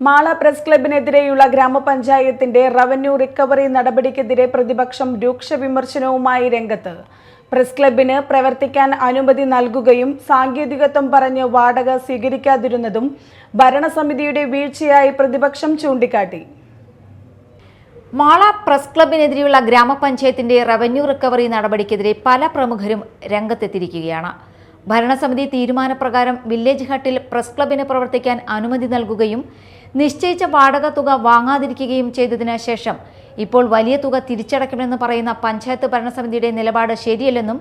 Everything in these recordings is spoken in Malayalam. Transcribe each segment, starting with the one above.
മാള പ്രസ് ക്ലബിനെതിരെയുള്ള ഗ്രാമപഞ്ചായത്തിന്റെ റവന്യൂ റിക്കവറി നടപടിക്കെതിരെ പ്രതിപക്ഷം രൂക്ഷ വിമർശനവുമായി രംഗത്ത്. പ്രസ് ക്ലബിന് പ്രവർത്തിക്കാൻ അനുമതി നൽകുകയും സാങ്കേതികത്വം പറഞ്ഞ് വാടക സ്വീകരിക്കാതിരുന്നതും ഭരണസമിതിയുടെ വീഴ്ചയായി പ്രതിപക്ഷം ചൂണ്ടിക്കാട്ടി. മാള പ്രസ് ക്ലബിനെതിരെയുള്ള ഗ്രാമപഞ്ചായത്തിന്റെ റവന്യൂ റിക്കവറി നടപടിക്കെതിരെ പല പ്രമുഖരും രംഗത്തെത്തിയിരിക്കുകയാണ്. ഭരണസമിതി തീരുമാനപ്രകാരം വില്ലേജ് ഹട്ടിൽ പ്രസ് ക്ലബിന് പ്രവർത്തിക്കാൻ അനുമതി നൽകുകയും നിശ്ചയിച്ച വാടക തുക വാങ്ങാതിരിക്കുകയും ചെയ്തതിന് ശേഷം ഇപ്പോൾ വലിയ തുക തിരിച്ചടയ്ക്കണമെന്ന് പറയുന്ന പഞ്ചായത്ത് ഭരണസമിതിയുടെ നിലപാട് ശരിയല്ലെന്നും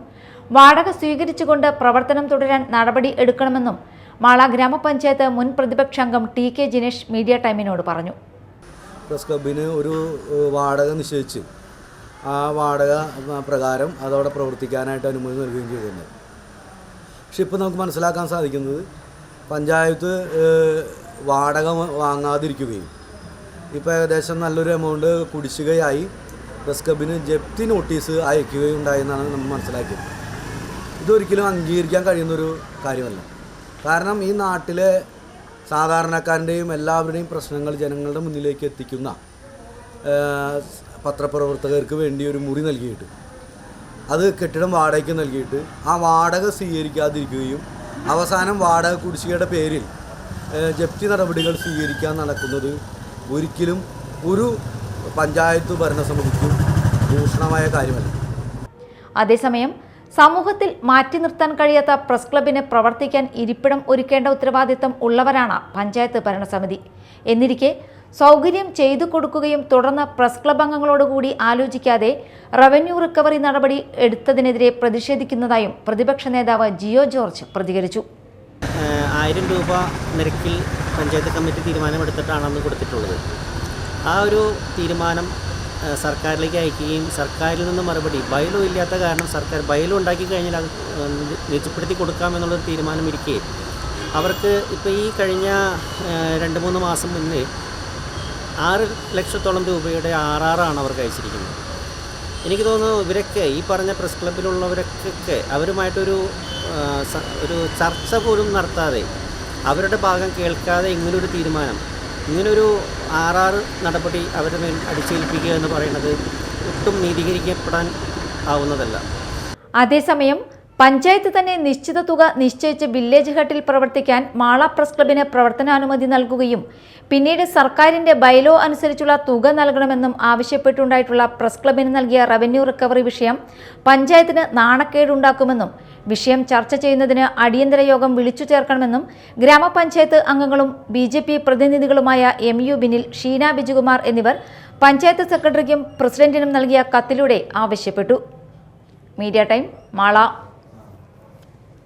വാടക സ്വീകരിച്ചുകൊണ്ട് പ്രവർത്തനം തുടരാൻ നടപടി എടുക്കണമെന്നും മാള ഗ്രാമപഞ്ചായത്ത് മുൻ പ്രതിപക്ഷാംഗം ടി കെ ജിനേഷ് മീഡിയ ടൈമിനോട് പറഞ്ഞു. പ്രസ് ക്ലബിന് ഒരു വാടക നിശ്ചയിച്ച്. ആ വാടക പ്രകാരം അതവിടെ പ്രവർത്തിക്കാനായിട്ട് അനുമതി നൽകുകയും ചെയ്തിട്ടുണ്ട്. പക്ഷെ ഇപ്പോൾ നമുക്ക് മനസ്സിലാക്കാൻ സാധിക്കുന്നത് പഞ്ചായത്ത് വാടക വാങ്ങാതിരിക്കുകയും. ഇപ്പോൾ ഏകദേശം നല്ലൊരു എമൗണ്ട് കുടിശ്ശികയായി പ്രസ് ക്ലബിന് ജപ്തി നോട്ടീസ് അയക്കുകയും ഉണ്ടായെന്നാണ് നമ്മൾ മനസ്സിലാക്കിയത്. ഇതൊരിക്കലും അംഗീകരിക്കാൻ കഴിയുന്നൊരു കാര്യമല്ല. കാരണം ഈ നാട്ടിലെ സാധാരണക്കാരന്റെയും എല്ലാവരുടെയും പ്രശ്നങ്ങൾ ജനങ്ങളുടെ മുന്നിലേക്ക് എത്തിക്കുന്ന പത്രപ്രവർത്തകർക്ക് വേണ്ടി ഒരു മുറി നൽകിയിട്ട് അത് കെട്ടിടം വാടകയ്ക്ക് നൽകിയിട്ട് ആ വാടക സ്വീകരിക്കാതിരിക്കുകയും അവസാനം വാടക കുടിശ്ശികയുടെ പേരിൽ ജപ്തി നടപടികൾ സ്വീകരിക്കാൻ നടക്കുന്നത് ഒരിക്കലും ഒരു പഞ്ചായത്ത് ഭരണസമിതിക്കും ഭൂഷണമായ കാര്യമല്ല. അതേസമയം സമൂഹത്തിൽ മാറ്റി നിർത്താൻ കഴിയാത്ത പ്രസ് ക്ലബിന് പ്രവർത്തിക്കാൻ ഇരിപ്പിടം ഒരുക്കേണ്ട ഉത്തരവാദിത്തം ഉള്ളവരാണ് പഞ്ചായത്ത് ഭരണസമിതി. എന്നിരിക്കെ സൗകര്യം ചെയ്തു കൊടുക്കുകയും തുടർന്ന് പ്രസ് ക്ലബ് അംഗങ്ങളോടുകൂടി ആലോചിക്കാതെ റവന്യൂ റിക്കവറി നടപടി എടുത്തതിനെതിരെ പ്രതിഷേധിക്കുന്നതായും പ്രതിപക്ഷ നേതാവ് ജിയോ ജോർജ് പ്രതികരിച്ചു. ആയിരം രൂപ നിരക്കിൽ പഞ്ചായത്ത് കമ്മിറ്റി തീരുമാനമെടുത്തിട്ടാണ് അന്ന് കൊടുത്തിട്ടുള്ളത്. ആ ഒരു തീരുമാനം സർക്കാരിലേക്ക് അയക്കുകയും സർക്കാരിൽ നിന്ന് മറുപടി ബയലോ ഇല്ലാത്ത കാരണം സർക്കാർ ബയലോ ഉണ്ടാക്കി കഴിഞ്ഞാൽ അത് നിജപ്പെടുത്തി കൊടുക്കാമെന്നുള്ളൊരു തീരുമാനം ഇരിക്കെ. അവർക്ക് ഇപ്പോൾ ഈ കഴിഞ്ഞ രണ്ട് മൂന്ന് മാസം മുന്നേ ആറ് ലക്ഷത്തോളം രൂപയുടെ ആർ ആറാണ് അവർക്ക് അയച്ചിരിക്കുന്നത്. എനിക്ക് തോന്നുന്നു ഇവരൊക്കെ ഈ പറഞ്ഞ പ്രസ് ക്ലബിലുള്ളവരൊക്കെ അവരുമായിട്ടൊരു ഒരു ചർച്ച പോലും നടത്താതെ അവരുടെ ഭാഗം കേൾക്കാതെ ഇങ്ങനൊരു തീരുമാനം ഇങ്ങനൊരു ആറാറ് നടപടി അവരുടെ മേൽ അടിച്ചേൽപ്പിക്കുക എന്ന് പറയുന്നത് ഒട്ടും നീതീകരിക്കപ്പെടാൻ ആവുന്നതല്ല. അതേസമയം പഞ്ചായത്ത് തന്നെ നിശ്ചിത തുക നിശ്ചയിച്ച് വില്ലേജ് ഹട്ടിൽ പ്രവർത്തിക്കാൻ മാള പ്രസ് ക്ലബിന് പ്രവർത്തനാനുമതി നൽകുകയും പിന്നീട് സർക്കാരിന്റെ ബൈലോ അനുസരിച്ചുള്ള തുക നൽകണമെന്നും ആവശ്യപ്പെട്ടുണ്ടായിട്ടുള്ള പ്രസ് ക്ലബിന് നൽകിയ റവന്യൂ റിക്കവറി വിഷയം പഞ്ചായത്തിന് നാണക്കേടുണ്ടാക്കുമെന്നും വിഷയം ചർച്ച ചെയ്യുന്നതിന് അടിയന്തര യോഗം വിളിച്ചു ചേർക്കണമെന്നും ഗ്രാമപഞ്ചായത്ത് അംഗങ്ങളും ബി ജെ പി പ്രതിനിധികളുമായ എം യു ബിനിൽ ഷീന ബിജുകുമാർ എന്നിവർ പഞ്ചായത്ത് സെക്രട്ടറിക്കും പ്രസിഡന്റിനും നൽകിയ കത്തിലൂടെ ആവശ്യപ്പെട്ടു. Media time Mala.